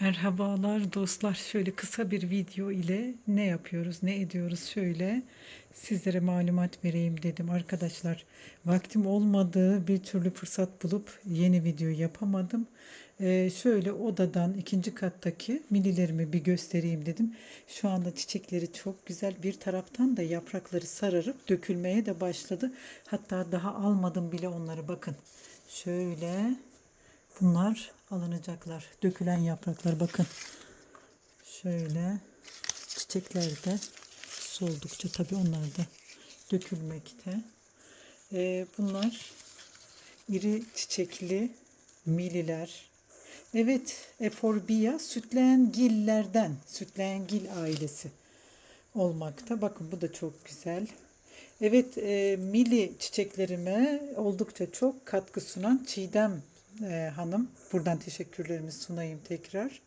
Merhabalar dostlar. Şöyle kısa bir video ile ne yapıyoruz, ne ediyoruz şöyle sizlere malumat vereyim dedim arkadaşlar. Vaktim olmadığı bir türlü fırsat bulup yeni video yapamadım. Ee, şöyle odadan ikinci kattaki mililerimi bir göstereyim dedim. Şu anda çiçekleri çok güzel. Bir taraftan da yaprakları sararıp dökülmeye de başladı. Hatta daha almadım bile onları bakın. Şöyle Bunlar alınacaklar. Dökülen yapraklar bakın. Şöyle çiçekler de soldukça tabii onlar da dökülmekte. Ee, bunlar iri çiçekli mililer. Evet, Eforbia sütleyen gillerden, sütleyen gil ailesi olmakta. Bakın bu da çok güzel. Evet, e, mili çiçeklerime oldukça çok katkı sunan Çiğdem e, Hanım. Buradan teşekkürlerimi sunayım tekrar.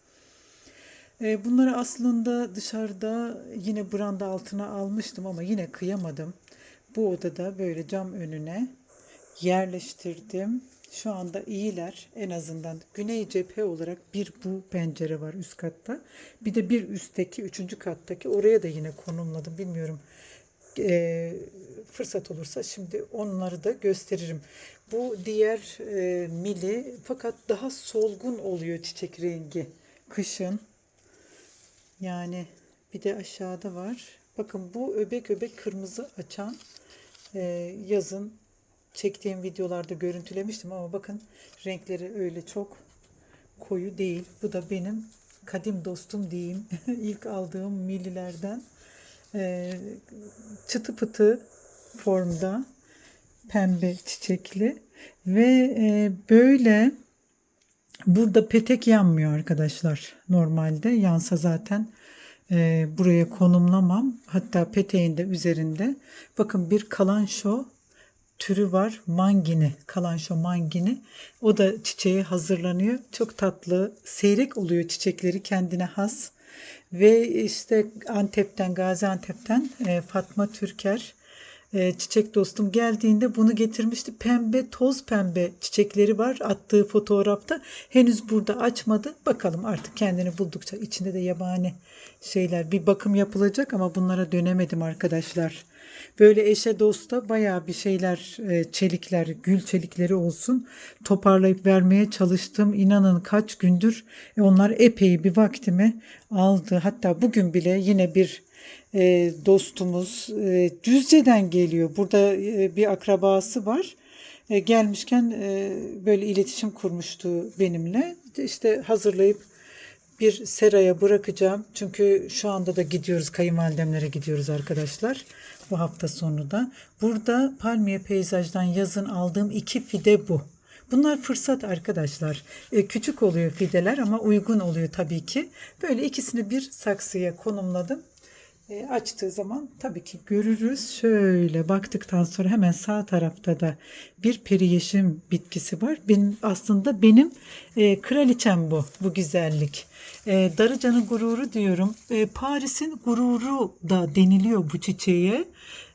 E, bunları aslında dışarıda yine branda altına almıştım ama yine kıyamadım. Bu odada böyle cam önüne yerleştirdim. Şu anda iyiler en azından. Güney cephe olarak bir bu pencere var üst katta. Bir de bir üstteki üçüncü kattaki oraya da yine konumladım. Bilmiyorum e, fırsat olursa şimdi onları da gösteririm. Bu diğer e, mili fakat daha solgun oluyor çiçek rengi kışın. Yani bir de aşağıda var. Bakın bu öbek öbek kırmızı açan e, yazın çektiğim videolarda görüntülemiştim ama bakın renkleri öyle çok koyu değil. Bu da benim kadim dostum diyeyim. İlk aldığım millilerden e, çıtı pıtı formda pembe çiçekli. Ve e, böyle burada petek yanmıyor arkadaşlar normalde. Yansa zaten e, buraya konumlamam. Hatta peteğin de üzerinde. Bakın bir kalanşo türü var mangini kalanşo mangini. O da çiçeğe hazırlanıyor. Çok tatlı seyrek oluyor çiçekleri kendine has. Ve işte Antep'ten Gaziantep'ten e, Fatma Türker e, çiçek dostum geldiğinde bunu getirmişti. Pembe toz pembe çiçekleri var attığı fotoğrafta. Henüz burada açmadı. Bakalım artık kendini buldukça içinde de yabani şeyler bir bakım yapılacak ama bunlara dönemedim arkadaşlar. Böyle eşe dosta bayağı bir şeyler e, çelikler gül çelikleri olsun toparlayıp vermeye çalıştım. İnanın kaç gündür e, onlar epey bir vaktimi aldı. Hatta bugün bile yine bir e, dostumuz e, Düzce'den geliyor. Burada e, bir akrabası var. E, gelmişken e, böyle iletişim kurmuştu benimle. İşte hazırlayıp bir seraya bırakacağım. Çünkü şu anda da gidiyoruz kayınvalidemlere gidiyoruz arkadaşlar. Bu hafta sonu da. Burada Palmiye Peyzaj'dan yazın aldığım iki fide bu. Bunlar fırsat arkadaşlar. E, küçük oluyor fideler ama uygun oluyor tabii ki. Böyle ikisini bir saksıya konumladım. E, açtığı zaman tabii ki görürüz. Şöyle baktıktan sonra hemen sağ tarafta da bir peri yeşim bitkisi var. Benim aslında benim e, kraliçem bu, bu güzellik. E, Darıca'nın gururu diyorum. E, Paris'in gururu da deniliyor bu çiçeğe.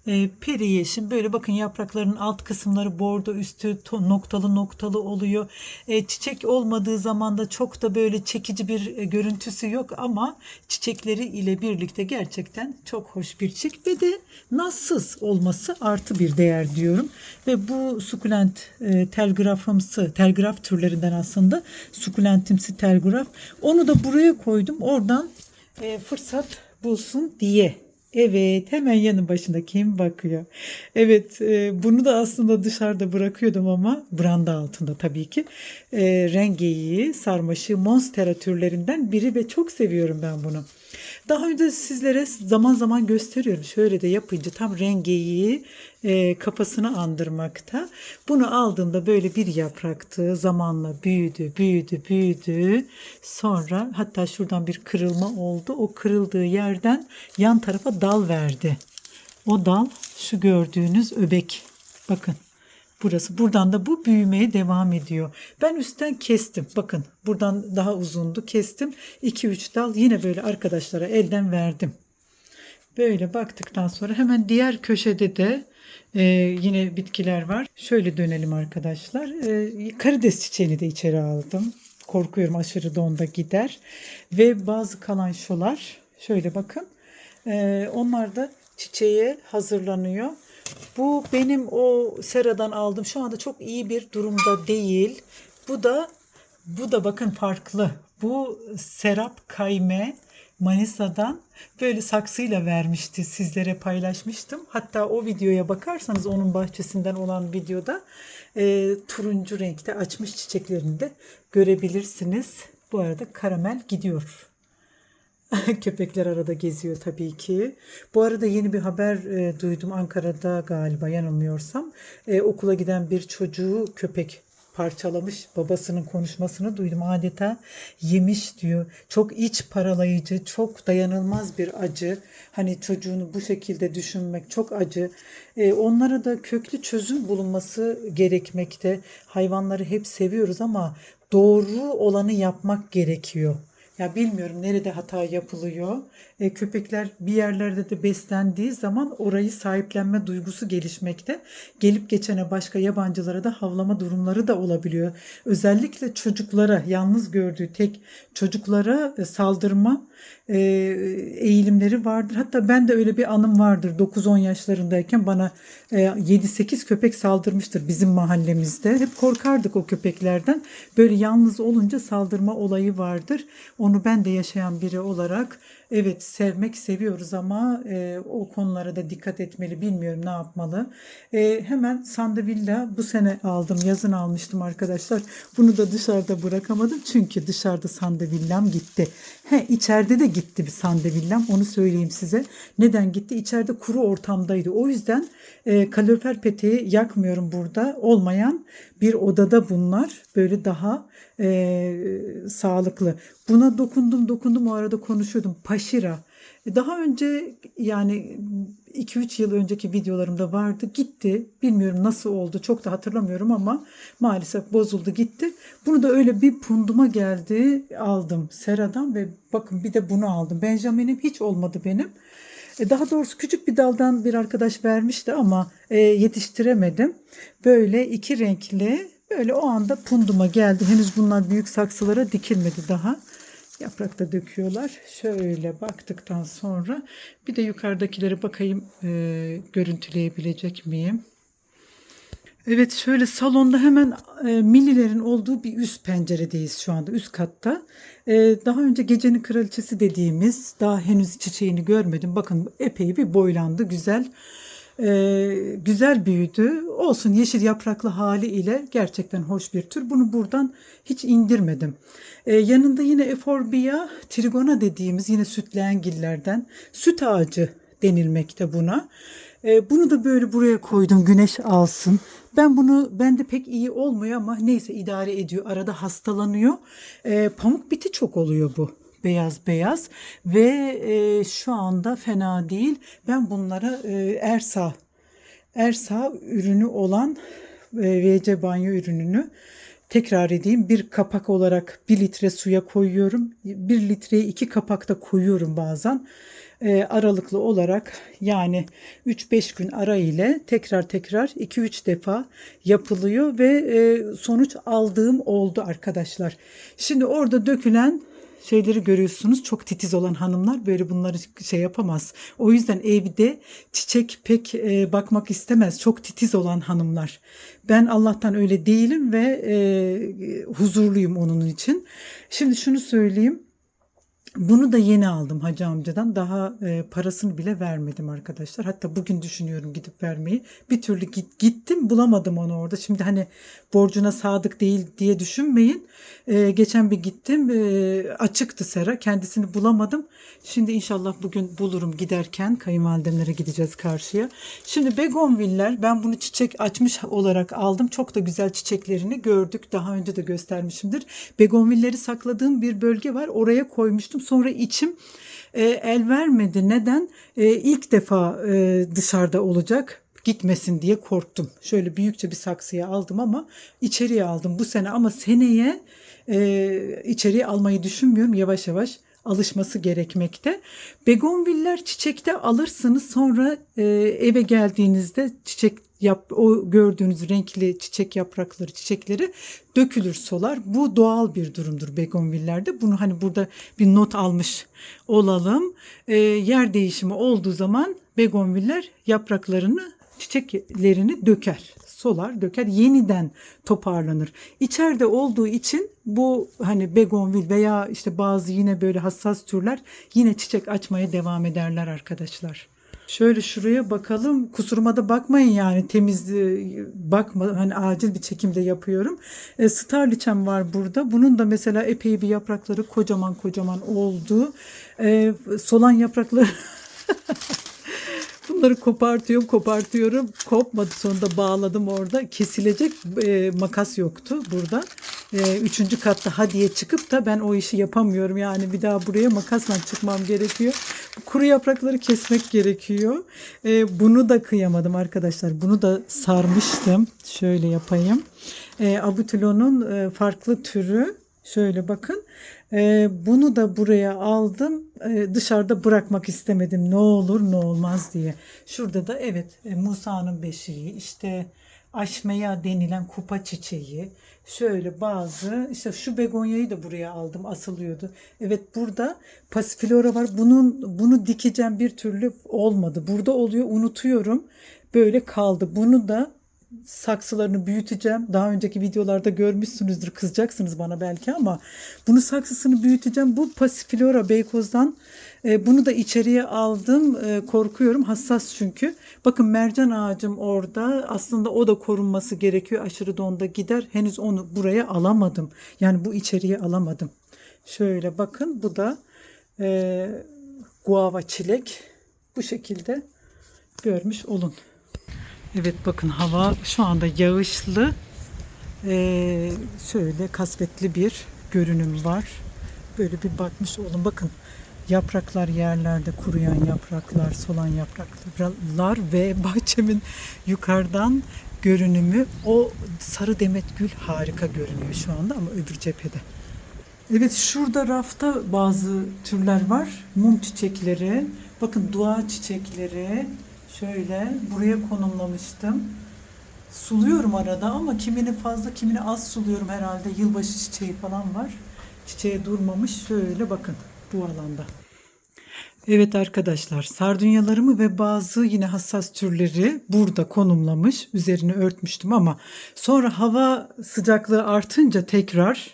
E, peri yeşim böyle bakın yapraklarının alt kısımları bordo üstü noktalı noktalı oluyor. E, çiçek olmadığı zaman da çok da böyle çekici bir e, görüntüsü yok ama çiçekleri ile birlikte gerçekten çok hoş bir çiçek ve de nazsız olması artı bir değer diyorum. Ve bu sukulent e, telgrafımsı telgraf türlerinden aslında sukulentimsi telgraf onu da buraya koydum oradan e, fırsat bulsun diye Evet hemen yanı başında kim bakıyor? Evet e, bunu da aslında dışarıda bırakıyordum ama branda altında tabii ki. E, rengeyi, sarmaşı, monstera türlerinden biri ve çok seviyorum ben bunu. Daha önce sizlere zaman zaman gösteriyorum. Şöyle de yapınca tam rengeyi e, kafasını andırmakta. Bunu aldığında böyle bir yapraktı. Zamanla büyüdü, büyüdü, büyüdü. Sonra hatta şuradan bir kırılma oldu. O kırıldığı yerden yan tarafa dal verdi. O dal şu gördüğünüz öbek. Bakın burası. Buradan da bu büyümeye devam ediyor. Ben üstten kestim. Bakın buradan daha uzundu. Kestim. 2-3 dal yine böyle arkadaşlara elden verdim. Böyle baktıktan sonra hemen diğer köşede de e, yine bitkiler var. Şöyle dönelim arkadaşlar. E, karides çiçeğini de içeri aldım. Korkuyorum aşırı donda gider. Ve bazı kalançolar şöyle bakın. Ee, onlar da çiçeğe hazırlanıyor. Bu benim o seradan aldım. Şu anda çok iyi bir durumda değil. Bu da bu da bakın farklı. Bu Serap Kayme Manisa'dan böyle saksıyla vermişti. Sizlere paylaşmıştım. Hatta o videoya bakarsanız onun bahçesinden olan videoda e, turuncu renkte açmış çiçeklerini de görebilirsiniz. Bu arada karamel gidiyor. Köpekler arada geziyor tabii ki. Bu arada yeni bir haber e, duydum Ankara'da galiba yanılmıyorsam. E, okula giden bir çocuğu köpek parçalamış. Babasının konuşmasını duydum. Adeta yemiş diyor. Çok iç paralayıcı, çok dayanılmaz bir acı. Hani çocuğunu bu şekilde düşünmek çok acı. E, onlara da köklü çözüm bulunması gerekmekte. Hayvanları hep seviyoruz ama doğru olanı yapmak gerekiyor. Ya bilmiyorum nerede hata yapılıyor. E, köpekler bir yerlerde de beslendiği zaman orayı sahiplenme duygusu gelişmekte. Gelip geçene başka yabancılara da havlama durumları da olabiliyor. Özellikle çocuklara, yalnız gördüğü tek çocuklara e, saldırma e, eğilimleri vardır. Hatta ben de öyle bir anım vardır. 9-10 yaşlarındayken bana e, 7-8 köpek saldırmıştır bizim mahallemizde. Hep korkardık o köpeklerden. Böyle yalnız olunca saldırma olayı vardır. Onu ben de yaşayan biri olarak evet sevmek seviyoruz ama e, o konulara da dikkat etmeli. Bilmiyorum ne yapmalı. E, hemen Sandevilla bu sene aldım. Yazın almıştım arkadaşlar. Bunu da dışarıda bırakamadım. Çünkü dışarıda Sandevillam gitti. He içeride de gitti bir Sandevillam. Onu söyleyeyim size. Neden gitti? İçeride kuru ortamdaydı. O yüzden e, kalorifer peteği yakmıyorum burada. Olmayan bir odada bunlar. Böyle daha e, sağlıklı. Buna dokundum dokundum o arada konuşuyordum. Paşira. E, Daha önce yani 2-3 yıl önceki videolarımda vardı. Gitti. Bilmiyorum nasıl oldu. Çok da hatırlamıyorum ama maalesef bozuldu gitti. Bunu da öyle bir punduma geldi. Aldım Sera'dan ve bakın bir de bunu aldım. Benjamin'im hiç olmadı benim. E, Daha doğrusu küçük bir daldan bir arkadaş vermişti ama e, yetiştiremedim. Böyle iki renkli böyle o anda punduma geldi. Henüz bunlar büyük saksılara dikilmedi daha. Yaprakta döküyorlar. Şöyle baktıktan sonra bir de yukarıdakilere bakayım e, görüntüleyebilecek miyim? Evet şöyle salonda hemen e, millilerin olduğu bir üst penceredeyiz şu anda üst katta. E, daha önce gecenin kraliçesi dediğimiz daha henüz çiçeğini görmedim. Bakın epey bir boylandı güzel. E, güzel büyüdü. Olsun yeşil yapraklı hali ile gerçekten hoş bir tür. Bunu buradan hiç indirmedim. E, yanında yine Eforbia trigona dediğimiz yine sütleyen gillerden süt ağacı denilmekte buna. E, bunu da böyle buraya koydum güneş alsın. Ben bunu bende pek iyi olmuyor ama neyse idare ediyor. Arada hastalanıyor. E, pamuk biti çok oluyor bu. Beyaz beyaz ve e, şu anda fena değil. Ben bunlara e, Ersa Ersa ürünü olan e, VC banyo ürününü tekrar edeyim bir kapak olarak 1 litre suya koyuyorum. 1 litreye 2 kapak da koyuyorum bazen. E, aralıklı olarak yani 3-5 gün ara ile tekrar tekrar 2-3 defa yapılıyor ve e, sonuç aldığım oldu arkadaşlar. Şimdi orada dökülen şeyleri görüyorsunuz. Çok titiz olan hanımlar böyle bunları şey yapamaz. O yüzden evde çiçek pek e, bakmak istemez. Çok titiz olan hanımlar. Ben Allah'tan öyle değilim ve e, huzurluyum onun için. Şimdi şunu söyleyeyim. Bunu da yeni aldım hacı amcadan. Daha e, parasını bile vermedim arkadaşlar. Hatta bugün düşünüyorum gidip vermeyi. Bir türlü git, gittim bulamadım onu orada. Şimdi hani borcuna sadık değil diye düşünmeyin. E, geçen bir gittim e, açıktı sera. Kendisini bulamadım. Şimdi inşallah bugün bulurum giderken. Kayınvalidemlere gideceğiz karşıya. Şimdi begonviller ben bunu çiçek açmış olarak aldım. Çok da güzel çiçeklerini gördük. Daha önce de göstermişimdir. Begonvilleri sakladığım bir bölge var. Oraya koymuştum. Sonra içim e, el vermedi. Neden? E, ilk defa e, dışarıda olacak gitmesin diye korktum. Şöyle büyükçe bir saksıya aldım ama içeriye aldım bu sene ama seneye e, içeriye almayı düşünmüyorum. Yavaş yavaş alışması gerekmekte. Begonviller çiçekte alırsınız sonra e, eve geldiğinizde çiçek yap, o gördüğünüz renkli çiçek yaprakları, çiçekleri dökülür solar. Bu doğal bir durumdur begonvillerde. Bunu hani burada bir not almış olalım. Ee, yer değişimi olduğu zaman begonviller yapraklarını, çiçeklerini döker. Solar, döker, yeniden toparlanır. İçeride olduğu için bu hani begonvil veya işte bazı yine böyle hassas türler yine çiçek açmaya devam ederler arkadaşlar. Şöyle şuraya bakalım. Kusuruma da bakmayın yani temiz e, bakma hani acil bir çekimde yapıyorum. E, Starliçem var burada. Bunun da mesela epey bir yaprakları kocaman kocaman oldu. E, solan yaprakları Bunları kopartıyorum, kopartıyorum. Kopmadı sonunda bağladım orada. Kesilecek e, makas yoktu burada. E, üçüncü katta hadiye çıkıp da ben o işi yapamıyorum. Yani bir daha buraya makasla çıkmam gerekiyor. Kuru yaprakları kesmek gerekiyor. E, bunu da kıyamadım arkadaşlar. Bunu da sarmıştım. Şöyle yapayım. E, Abutülon'un e, farklı türü. Şöyle bakın. Ee, bunu da buraya aldım. Ee, dışarıda bırakmak istemedim. Ne olur ne olmaz diye. Şurada da evet e, Musa'nın beşiği, işte aşmeya denilen kupa çiçeği. Şöyle bazı işte şu begonyayı da buraya aldım asılıyordu. Evet burada pasiflora var. Bunun bunu dikeceğim bir türlü olmadı. Burada oluyor unutuyorum. Böyle kaldı. Bunu da saksılarını büyüteceğim. Daha önceki videolarda görmüşsünüzdür. Kızacaksınız bana belki ama bunu saksısını büyüteceğim. Bu Passiflora Beykoz'dan e, bunu da içeriye aldım. E, korkuyorum. Hassas çünkü. Bakın mercan ağacım orada. Aslında o da korunması gerekiyor. Aşırı donda gider. Henüz onu buraya alamadım. Yani bu içeriye alamadım. Şöyle bakın bu da e, guava çilek. Bu şekilde görmüş olun. Evet bakın hava şu anda yağışlı. Ee, şöyle kasvetli bir görünüm var. Böyle bir bakmış olun. Bakın yapraklar yerlerde kuruyan yapraklar, solan yapraklar ve bahçemin yukarıdan görünümü o sarı demet gül harika görünüyor şu anda ama öbür cephede. Evet şurada rafta bazı türler var. Mum çiçekleri, bakın dua çiçekleri, Şöyle buraya konumlamıştım. Suluyorum arada ama kimini fazla kimini az suluyorum herhalde. Yılbaşı çiçeği falan var. Çiçeğe durmamış. Şöyle bakın bu alanda. Evet arkadaşlar sardunyalarımı ve bazı yine hassas türleri burada konumlamış. Üzerine örtmüştüm ama sonra hava sıcaklığı artınca tekrar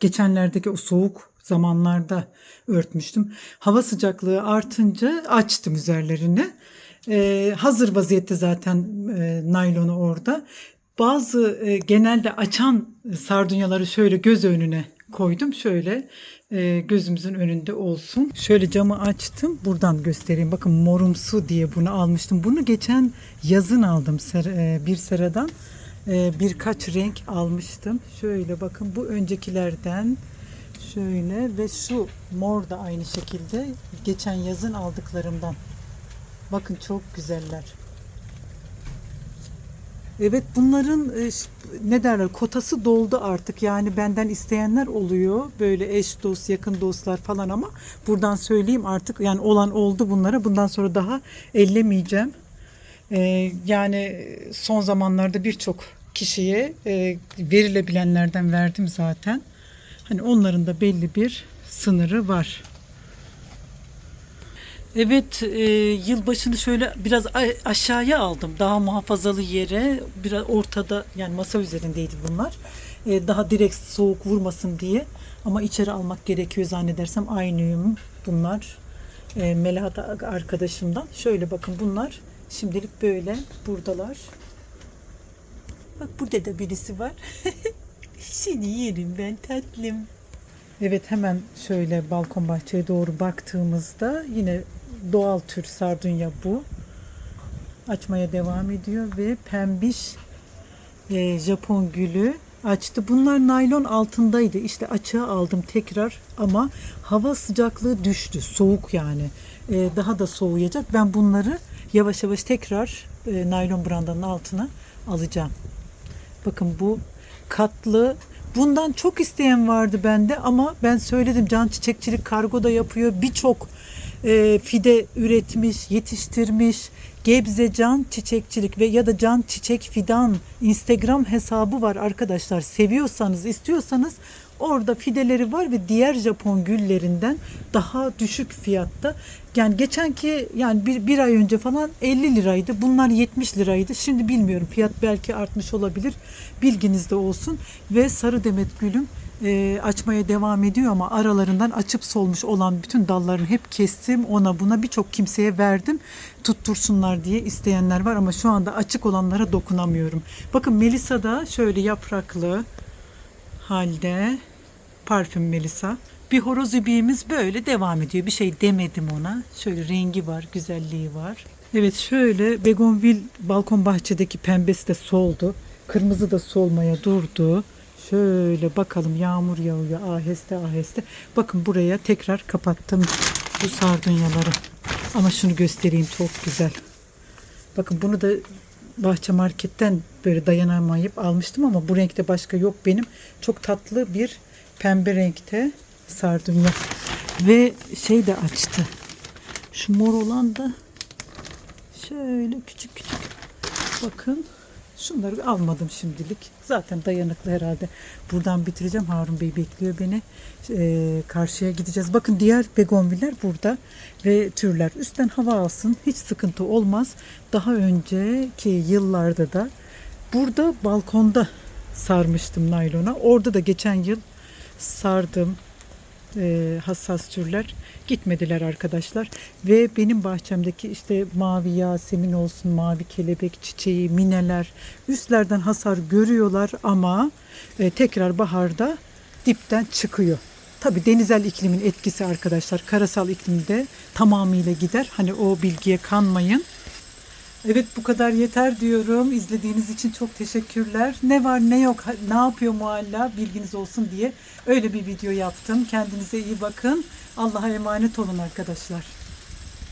geçenlerdeki o soğuk zamanlarda örtmüştüm. Hava sıcaklığı artınca açtım üzerlerini. Ee, hazır vaziyette zaten e, naylonu orada. Bazı e, genelde açan sardunyaları şöyle göz önüne koydum. Şöyle e, gözümüzün önünde olsun. Şöyle camı açtım. Buradan göstereyim. Bakın morumsu diye bunu almıştım. Bunu geçen yazın aldım ser, e, bir seradan. E, birkaç renk almıştım. Şöyle bakın bu öncekilerden şöyle ve şu mor da aynı şekilde geçen yazın aldıklarımdan. Bakın çok güzeller. Evet bunların e, ne derler kotası doldu artık yani benden isteyenler oluyor böyle eş dost yakın dostlar falan ama buradan söyleyeyim artık yani olan oldu bunlara bundan sonra daha ellemeyeceğim. Ee, yani son zamanlarda birçok kişiye e, verilebilenlerden verdim zaten. Hani onların da belli bir sınırı var. Evet, e, yılbaşını şöyle biraz aşağıya aldım. Daha muhafazalı yere, biraz ortada yani masa üzerindeydi bunlar. E, daha direkt soğuk vurmasın diye. Ama içeri almak gerekiyor zannedersem. Aynıyım bunlar. E, Melahat arkadaşımdan. Şöyle bakın bunlar şimdilik böyle buradalar. Bak burada da birisi var. Seni yerim ben tatlım. Evet hemen şöyle balkon bahçeye doğru baktığımızda yine doğal tür sardunya bu. Açmaya devam ediyor ve pembiş e, Japon gülü açtı. Bunlar naylon altındaydı. İşte açığa aldım tekrar ama hava sıcaklığı düştü. Soğuk yani. E, daha da soğuyacak. Ben bunları yavaş yavaş tekrar e, naylon brandanın altına alacağım. Bakın bu katlı Bundan çok isteyen vardı bende ama ben söyledim can çiçekçilik kargo da yapıyor. Birçok e, fide üretmiş, yetiştirmiş. Gebze Can Çiçekçilik ve ya da Can Çiçek Fidan Instagram hesabı var arkadaşlar. Seviyorsanız, istiyorsanız orada fideleri var ve diğer Japon güllerinden daha düşük fiyatta. Yani geçenki yani bir, bir ay önce falan 50 liraydı. Bunlar 70 liraydı. Şimdi bilmiyorum fiyat belki artmış olabilir. Bilginizde olsun. Ve sarı demet gülüm e, açmaya devam ediyor ama aralarından açıp solmuş olan bütün dallarını hep kestim. Ona buna birçok kimseye verdim. Tuttursunlar diye isteyenler var ama şu anda açık olanlara dokunamıyorum. Bakın Melisa da şöyle yapraklı halde parfüm Melisa. Bir horoz ibiğimiz böyle devam ediyor. Bir şey demedim ona. Şöyle rengi var, güzelliği var. Evet şöyle begonvil balkon bahçedeki pembesi de soldu. Kırmızı da solmaya durdu. Şöyle bakalım yağmur yağıyor aheste aheste. Bakın buraya tekrar kapattım bu sardunyaları. Ama şunu göstereyim çok güzel. Bakın bunu da bahçe marketten böyle dayanamayıp almıştım ama bu renkte başka yok benim. Çok tatlı bir pembe renkte sardunya. Ve şey de açtı. Şu mor olan da şöyle küçük küçük. Bakın şunları almadım şimdilik. Zaten dayanıklı herhalde. Buradan bitireceğim. Harun Bey bekliyor beni. Ee, karşıya gideceğiz. Bakın diğer begonviller burada ve türler. Üstten hava alsın. Hiç sıkıntı olmaz. Daha önceki yıllarda da burada balkonda sarmıştım naylona. Orada da geçen yıl sardım e, hassas türler gitmediler arkadaşlar ve benim bahçemdeki işte mavi yasemin olsun mavi kelebek çiçeği mineler üstlerden hasar görüyorlar ama e, tekrar baharda dipten çıkıyor. Tabi denizel iklimin etkisi arkadaşlar karasal iklimde tamamıyla gider. Hani o bilgiye kanmayın. Evet bu kadar yeter diyorum. İzlediğiniz için çok teşekkürler. Ne var ne yok ne yapıyor mualla bilginiz olsun diye öyle bir video yaptım. Kendinize iyi bakın. Allah'a emanet olun arkadaşlar.